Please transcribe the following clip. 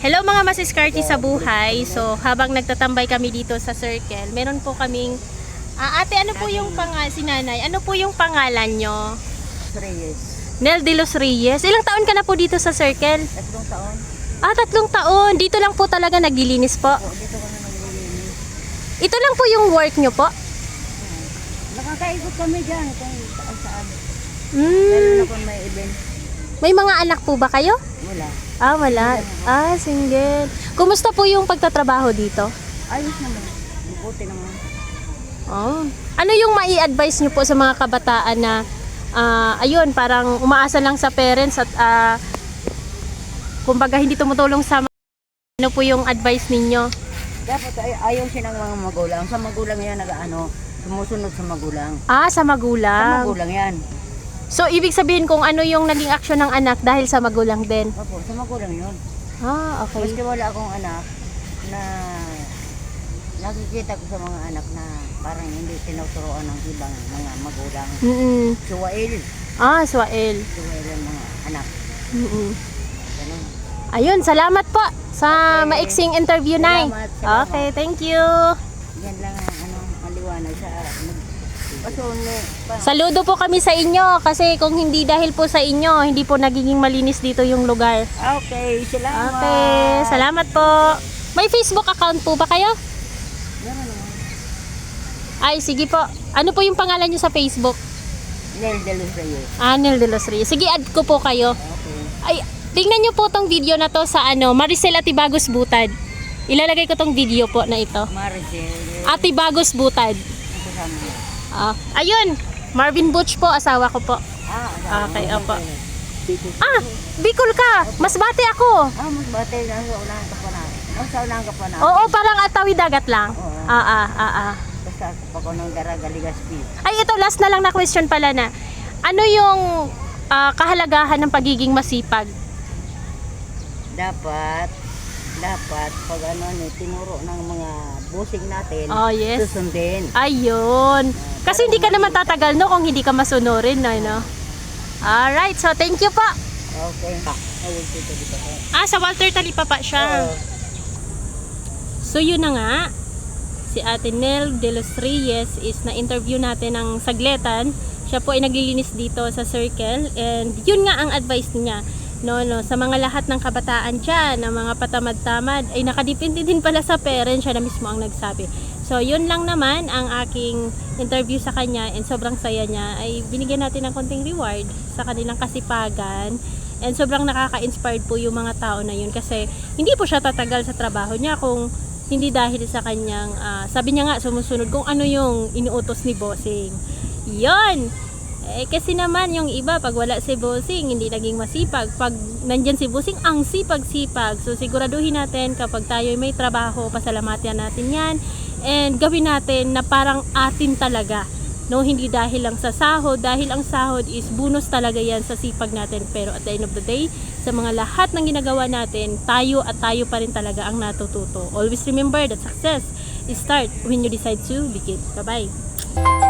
Hello mga masiskarti sa buhay. So, habang nagtatambay kami dito sa circle, meron po kaming... Ah, ate, ano po yung pangalan, si nanay, ano po yung pangalan nyo? Reyes. Nel de los Reyes. Ilang taon ka na po dito sa circle? Tatlong taon. Ah, tatlong taon. Dito lang po talaga naglilinis po. Po, dito kami naglilinis. Ito lang po yung work nyo po? Nakakaikot kami dyan kung saan saan. Lalo Hmm. na kung may event. May mga anak po ba kayo? Wala. Ah, wala. Ah, single. Kumusta po yung pagtatrabaho dito? Ayos naman. Mabuti naman. Oh. Ano yung mai-advise nyo po sa mga kabataan na ah, ayun, parang umaasa lang sa parents at ah, kumbaga hindi tumutulong sa mga- ano po yung advice ninyo? Dapat ay ayaw siya ng mga magulang. Sa magulang yan nag-ano, sumusunod sa magulang. Ah, sa Sa magulang. magulang yan. So, ibig sabihin kung ano yung naging aksyon ng anak dahil sa magulang din. Opo, sa magulang yun. Ah, okay. Maski wala akong anak na nakikita ko sa mga anak na parang hindi tinuturoan ng ibang mga magulang. Mm Suwail. Ah, Swael. Suwail ang mga anak. mm Ganun. Ayun, salamat po sa Okay. maiksing interview, Nay. Salamat, salamat. Okay, thank you. Yan lang ang ano, maliwanag sa Pasone. Saludo po kami sa inyo kasi kung hindi dahil po sa inyo, hindi po nagiging malinis dito yung lugar. Okay, salamat. Okay, salamat po. May Facebook account po ba kayo? Meron naman. Ay, sige po. Ano po yung pangalan nyo sa Facebook? Nel de los Reyes. Anel de los Reyes. Sige, add ko po kayo. Okay. Ay, tingnan nyo po tong video na to sa ano, Maricel Atibagos Butad. Ilalagay ko tong video po na ito. Maricel. Atibagos Butad. Kasama mo. Ah, ayun, Marvin Butch po, asawa ko po. Ah, kasama Okay, opo. Ah, Bicol ka. Mas bati ako. Ah, mas bate. Nasa unahan ka pa na. Nasa unahan ka pa na. Oo, parang atawi dagat lang. Oo. Ah, ah, ah, ah. Basta pa ko ng Daraga Ligaspi. Ay, ito, last na lang na question pala na. Ano yung ah, kahalagahan ng pagiging masipag? Dapat, dapat, pag ano, ni, tinuro ng mga busing natin, Oh, yes. susundin. Ayun. Kasi hindi ka naman tatagal no kung hindi ka masunurin, no? no? Alright, so thank you po. Okay. Dito. Ah, sa Walter Talipapa siya. So yun na nga, si Ate Nel de los Reyes is na-interview natin ng sagletan. Siya po ay naglilinis dito sa circle and yun nga ang advice niya. No, no, sa mga lahat ng kabataan dyan, ng mga patamad-tamad, ay nakadepende din pala sa parents, siya na mismo ang nagsabi. So, yun lang naman ang aking interview sa kanya and sobrang saya niya ay binigyan natin ng konting reward sa kanilang kasipagan and sobrang nakaka-inspired po yung mga tao na yun kasi hindi po siya tatagal sa trabaho niya kung hindi dahil sa kanyang, ah, sabi niya nga sumusunod kung ano yung inuutos ni Bossing. Yon! Eh, kasi naman yung iba, pag wala si Bossing, hindi naging masipag. Pag nandyan si Bossing, ang sipag-sipag. So, siguraduhin natin kapag tayo may trabaho, pasalamatan natin yan. And gawin natin na parang atin talaga. No, hindi dahil lang sa sahod. Dahil ang sahod is bonus talaga yan sa sipag natin. Pero at the end of the day, sa mga lahat ng ginagawa natin, tayo at tayo pa rin talaga ang natututo. Always remember that success is start when you decide to begin. Bye-bye!